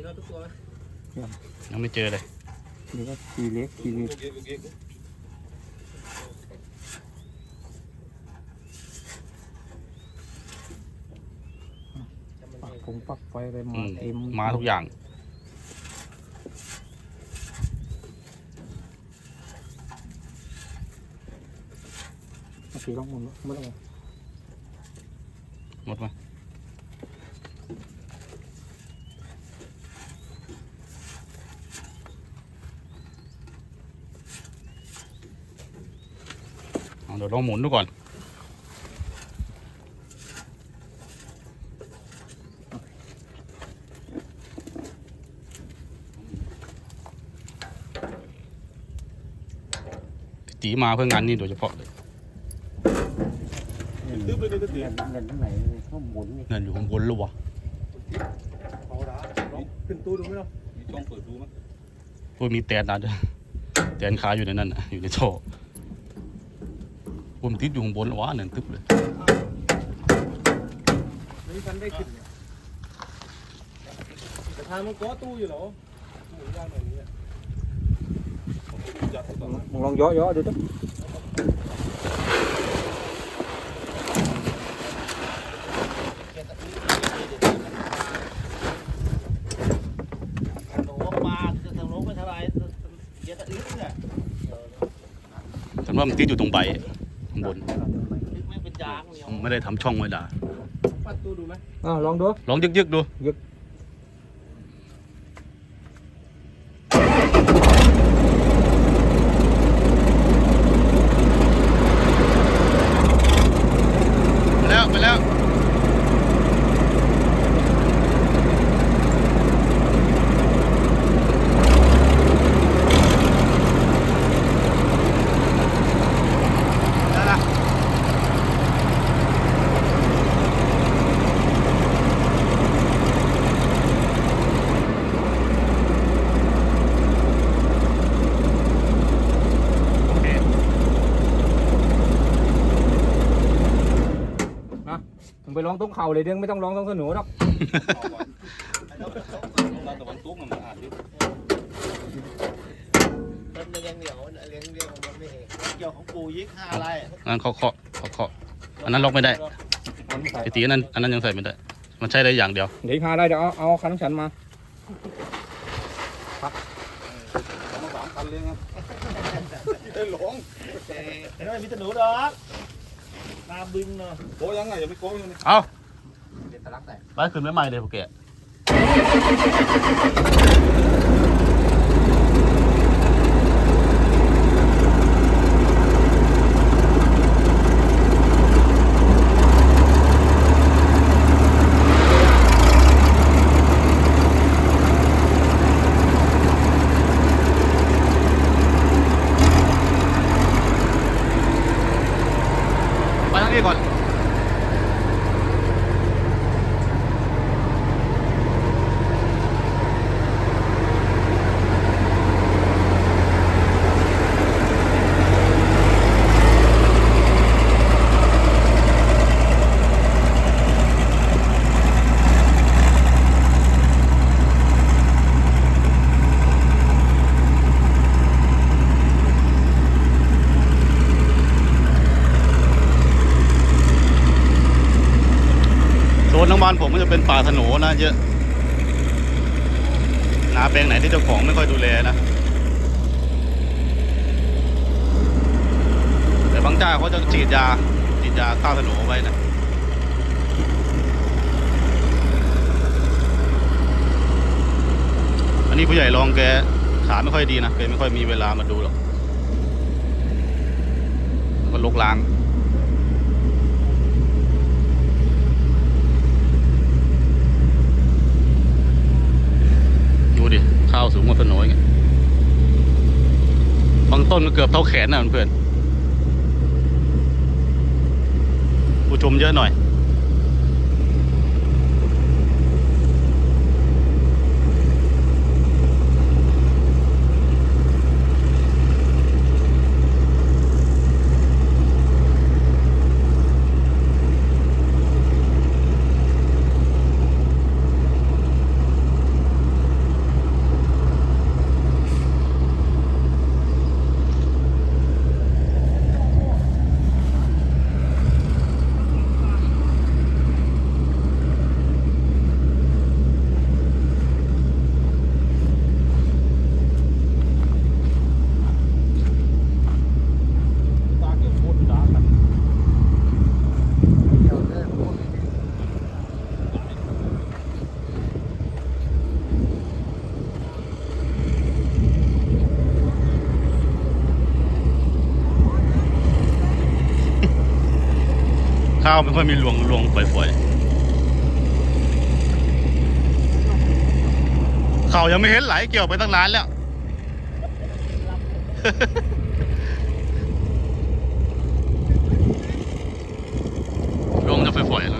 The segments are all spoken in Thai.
มีน็อตทุกตัวไหมยังไม่เจอเลยนี่ก็ทีเล็กทีเล็กปักผงปักไฟอะไรอืมามเต็มมาทุกอย่างโอเคลองหมุนไม่ต้องหมดไหม เอาเดี๋ยวลองหมุนดูก่อนจีมาเพื่องานนี้โดยเฉพาะเลยเงินเงินเงินทั้งไหนเขาหมุนนี่เงินอยู่ข้างบนหรือวะเอาละลองขึ้นตู้ดูไหมเนาะมีช่องเปิดดูมั้ยพวกมีแตนนะด้วยแตนขาอยู่ในนั้นน่ะอยู่ในท่อ ผมติดอยู่ข้างบนแล้ววะนั่นตึ๊บเลยไม่ทันได้ขึ้นเนี่ยแต่ทางมันก็ตู้อยู่เหรอตู้ย่างแบบนี้จัดให้ก่อนนะมึงลองย่อย่อดูดิหนูปลาจะทางโน้นไปทลายเยอะตะอึ้งเนี่ยฉันว่ามันติดอยู่ตรงใบข้างบนลึกไม่เป็นยางเนี่ยผมไม่ได้ทำช่องไว้ด่าปัดตู้ดูไหมอ่าลองดูลองยึกยึกๆดูไปแล้วไปแล้ว ได้ละ โอเค มึงไปลองตรงเข่าเลยเด้งไม่ต้องลองตรงสนุหรอกเอาก่อนตาตะวันตกมันมาอ่านดิต้นเลี้ยงเหนียวเลี้ยงเลี้ยงมันไม่เองเกี่ยวของปูยิกห้าไรอันนั้นเขาเคาะเขาเคาะอันนั้นล็อกไม่ได้ไอตีอันนั้นอันนั้นยังใส่ไม่ได้ มันใช้ได้อย่างเดียวเดี๋ยวพาได้เดี๋ยวเอาเอาคันของฉันมาเอามาสามคันเลยครับไอ้หลงแต่ไม่มีตะหนูดอก ตาบึงเนาะโกยังไงยังไม่โกยังไงเอาเด็ดตะลักแต่ไปคืนไม่ใหม่เลยพวกแกานผมก็จะเป็นป่าถนนนะเยอะ นาแปลงไหนที่เจ้าของไม่ค่อยดูแลนะ แต่บางเจ้าเขาจะฉีดยาฉีดยาฆ่าถนนไว้นะอันนี้ผู้ใหญ่รองแกขาไม่ค่อยดีนะแกไม่ค่อยมีเวลามาดูหรอกก็ลกลาง ดูดิ ข้าวสูงกว่าถนนไงบางต้นก็เกือบเท่าแขนนะเพื่อนๆผู้ชมเยอะหน่อย ไม่ค่อยมีลวงลวงปล่อยๆ เขายังไม่เห็นไหลเกี่ยวไปตั้งนานแล้ว ลวงจะฝอยๆนะเ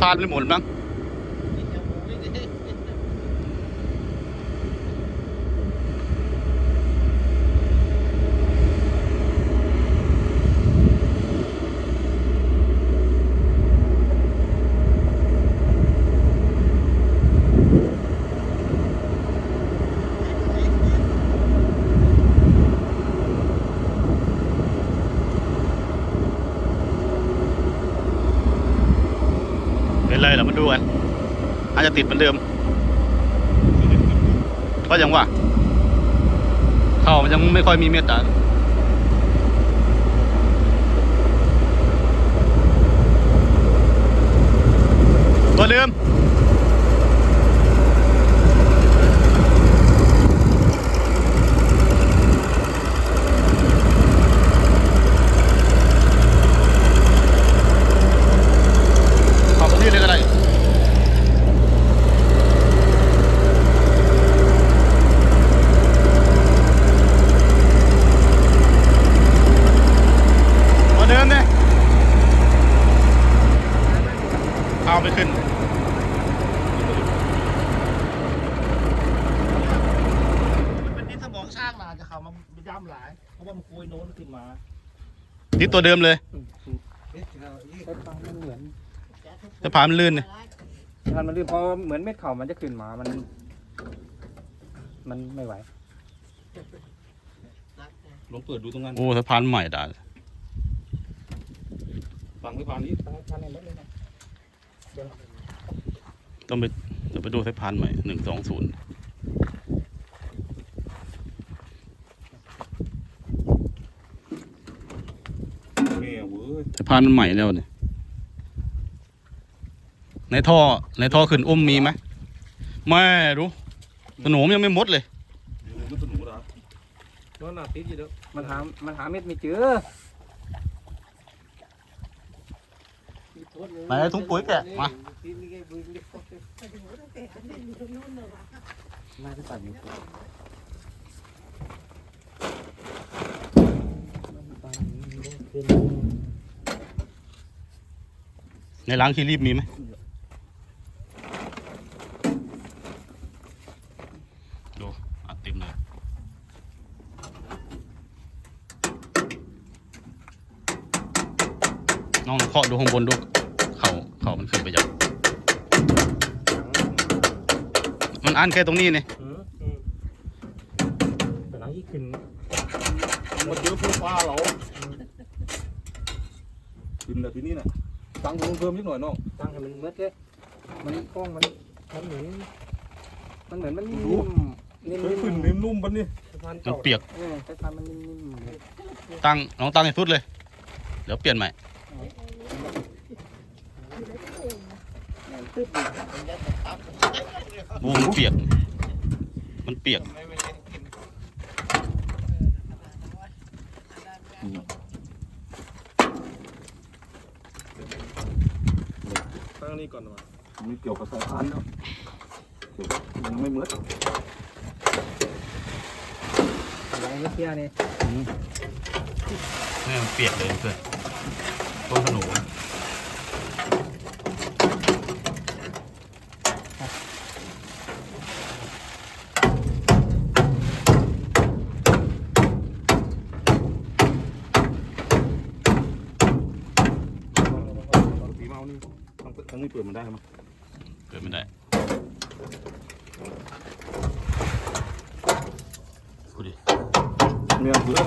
พื่อนจะพานไม่หมดมั้ง เป็นไรเหรอมาดูกันอาจจะ ติดเหมือนเดิมก็ยังว่าเข้ามันยังไม่ค่อยมีเมตตาตัวเดิมเข้าตรงนี้เลยก็ได้ ตัวเดิมเนี่ยเอาไปขึ้น เป็นนิสมองช่างนาจะ เขามาย่ำหลาย เพราะว่ามันโกยโน้นขึ้นมาติดตัวเดิมเลยใช้ฟังมันเหมือนจะผ่านมันลื่นเลยมันมันลื่นพอเหมือนเม็ดเข่ามันจะขึ้นมา มัน มันไม่ไหว ลองเปิดดูตรงนั้น โอ้สะพานใหม่ด่าฟังไม่ฟังนี้ทานในรถเลยนะต้องไปเดี๋ยวไปดูสะพานใหม่หนึ่งสองศูนย์ แม่เว้ย สะ พานมันใหม่แล้วเนี่ยในท่อในท่อขึ้นอุ้มมีไหมไม่รู้สนมยังไม่หมดเลยเดี๋ยวมันสนุกนะรถหนาติดอยู่เด้อมันหา มันหาเม็ดไม่เจอไหนถุงปุ๋ยแกะมาน่าจะตัดอยู่ ในล้างคีรีบมีไหมดูอัดเต็มเลยน้องเคาะดูข้างบนดู เขาเขามันขึ้นไปยังมันอันแค่ตรงนี้นี่แต่หลังที่ขึ้นมันเยอะเพื่อฟ้าเราขึ้นแต่ทีนี้น่ะ ตังค์เพิ่มนิดหน่อยน้องตั้งให้มันเมืดเลยมันกล้องมันมันเหมือนมันเหมือนมันนิ่มดูๆนิ่มเฮ้ยขึ้นๆนิ่มนุ่มปะนี่สะพานมันเก่าเปียกเออสะพานมันนิ่มๆเลยตั้งน้องตั้งให้สุดเลย เดี๋ยวเปลี่ยนใหม่ตึ๊บโอ้มันเปียก มันเปียก ตั้งนี่ ก่อนมามีเกี่ยวกับสายพานเนาะเกี่ยวยังไม่เหมือนอะไรไม่เที่ยนี่นี่มันเปียกเลยเพื่อนต้นขนุนสีเมานี่ ทั้งนี้เปิดมันได้ไหมเปิดไม่ได้พูดดิเมียเบื่อ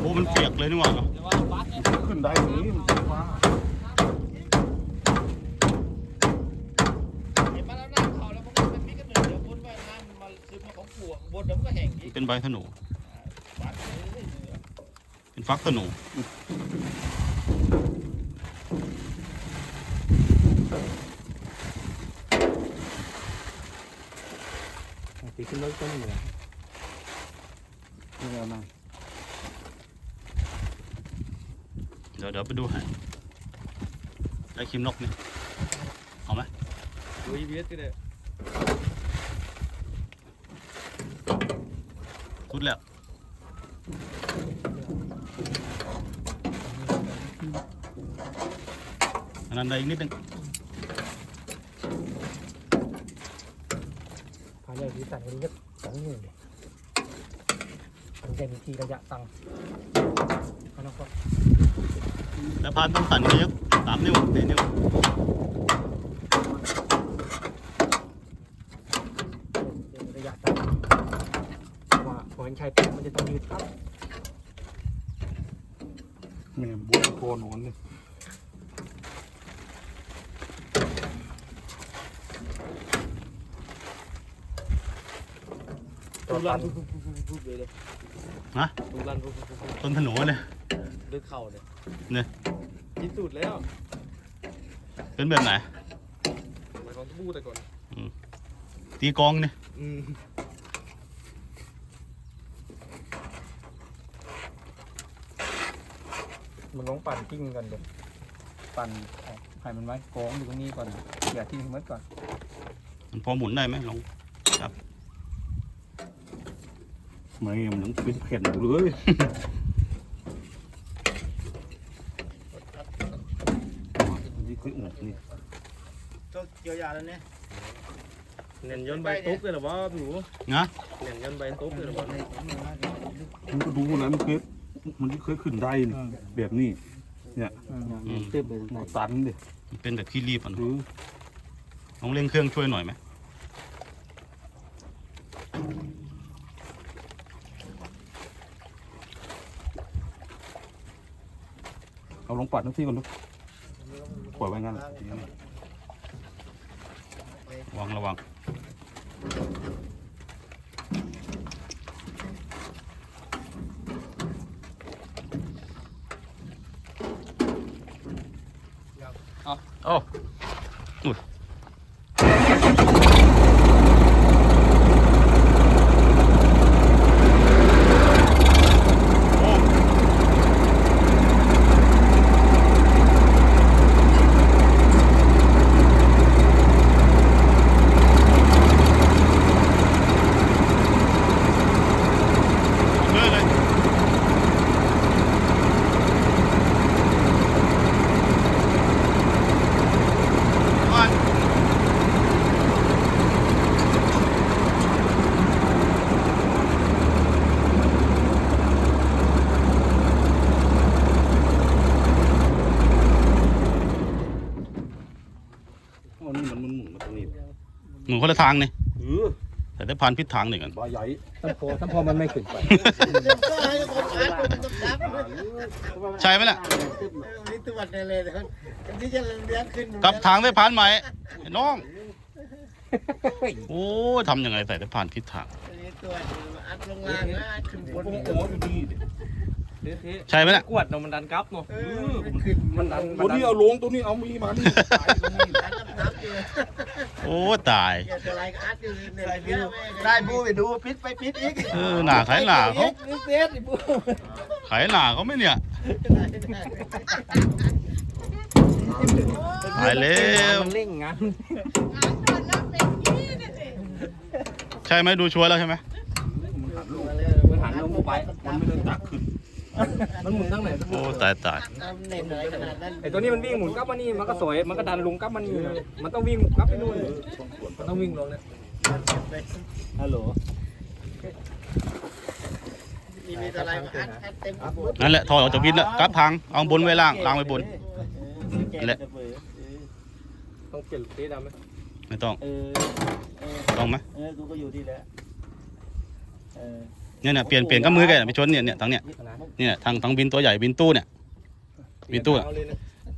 โอ้มันเปียกเลยนี่หว่าขึ้นได้นี้มันฟ้า ซึมมาของปวกบนเดี๋ยวมันก็แห้งอีกเป็นใบธนูวัดเลยเหนือเป็นฟักธนูตีขึ้นรถต้นเหนือนี่เอามาเดี๋ยวเดี๋ยวไปดูให้ได้ครีมนกนี่เอาไหมดูอีวีเอสก็ได้ สุดแล้วอันนั้นได้อีกนิดนึงพาเลยที่สั่งนี้ก็สองหมื่นเลยมันจะมีทีระยะตังค์เอาน้องก็แล้วพานต้องสั่นเยอะสามนิ้วสี่นิ้ว เป็นระยะตังค์ว่าพอเห็นชายปุ๊บมั นจะต้องยืดครับแม่บุ้งโคนอนนี่ตัวตันปุ๊บเลยเลยฮะดูรันปุ๊บปุ๊บปุ๊บต้นธนูเนี่ยเลือดเข่าเนี่ยเนี่ยที่สุดแล้วเป็นแบบไหนหมายความทู่แต่ก่อนตีกลองเนี่ย มมันลงปั่นทิ้งกันเดี๋ยวปั่นออกให้มันไว้กองอยู่ตรงนี้ก่อนอย่าทิ้งมันก่อน มันพอหมุนได้ไหมลองไม่มันยังเป็นแผ่นอยู่เลย นี่คืออกนี่ก็เกี่ยวยาแล้วเนี่ยเน่นย้อนใบตุ๊กเลยเหรอวะหนูนะเน่นย้อนใบตุ๊กเลยเหรอวะมันก็ดูนะมันเคย มันเคยขึ้นได้นี่แบบนี้อืมเติมไปไหนตันดิมันเป็นแบบขี้รีบอะหเนรือะอลองเร่งเครื่องช่วยหน่อยไหมเอาลงปัดทั้งที่ก่อนลูกปล่อยไว้งั้นแหละระวังระวัง เอาเอาอุ้ยโอ้เลยเลยก่อน อ๋อนี่มันมันหมุนมาตรงนี้ หมุนคนละทางนี่เออแต่ได้ผ่านพิษทางหนึ่งกันบาใหญ่ถ้าพอถ้าพอมันไม่ขึ้นไปก็ให้คนอ่านมันต้องรับใช่ไหมล่ะนี่ตัวจเลยเลยครับที่จะเลี้ยงขึ้นกลับทางได้ผ่านใหม่ไอ้น้องโอ้ยทำยังไงใส่ได้ผ่านทิศทางนี่ตัวอัดลงล่างนะขึ้นบโอ้นโหอยู่นี่ดิ ใช่ไหมล่ะ กวดเนาะมันดันกลับเนาะเออขึ้นมันดันตัวนี้เอาลงตัวนี้เอามีมานี่ตายตรงนี้อัดน้ำน้ำอยู่โอ้ตายเกี่ยวกับอะไรก็อัดอยู่เนี่ยได้บูไปดูพิษไปพิษอีกเออหนาขายหนาเขาพิษเซตบูขายหนาเขาไหม่เนี่ยตายแล้วมันเร่งงานใช่ไหมดูชัวร์แล้วใช่ไหมมันหันลงไปมันไม่ได้ตักขึ้น มันหมุนทั้งไหนโอ้ตายตายเน้นอะไรขนาดนั้นไอ้ตัวนี้มันวิ่งหมุนกลับมานี่มันก็สวยมันก็ดันลงกลับมานี่มันต้องวิ่งกลับไปนู่นมันต้องวิ่งลงเนี่ยฮัลโหลมีมีอะไรมาอัดอัดเต็มหมดนั่นแหละถอยออกจากวินแล้วกลับทางเอาบนไว้ล่างล่างไว้บนนั่นแหละต้องเปลี่ยนสีดำไหมไม่ต้องเออเออต้องไหมเออกูก็อยู่ที่แล้วเออ เนี่ยเนี่ยเปลี่ยนเปลี่ยนกับมือกันไปชนเนี่ยเนี่ยทั้งเนี่ยนี่เนี่ยทางทางบินตัวใหญ่บินตู้เนี่ย บินตู้อะ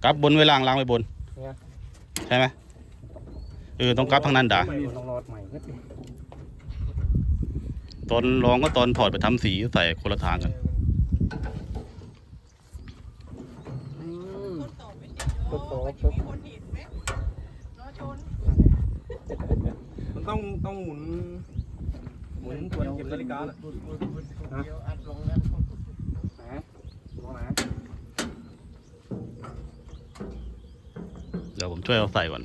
กลับบนไว้ล่างล่างไว้บนใช่ไหมเออต้องกลับทางนั้นด่าตองรอดใหม่ก็ได้ตอนลองก็ตอนถอดไปทำสีใส่คนละทางกันมันต้องต้องหมุน นทวรเก็บนาฬิกาน่ะเดี๋ยวอัดลงนั้นนะลองนะเดี๋ยวผมช่วยเอาใส่ก่อน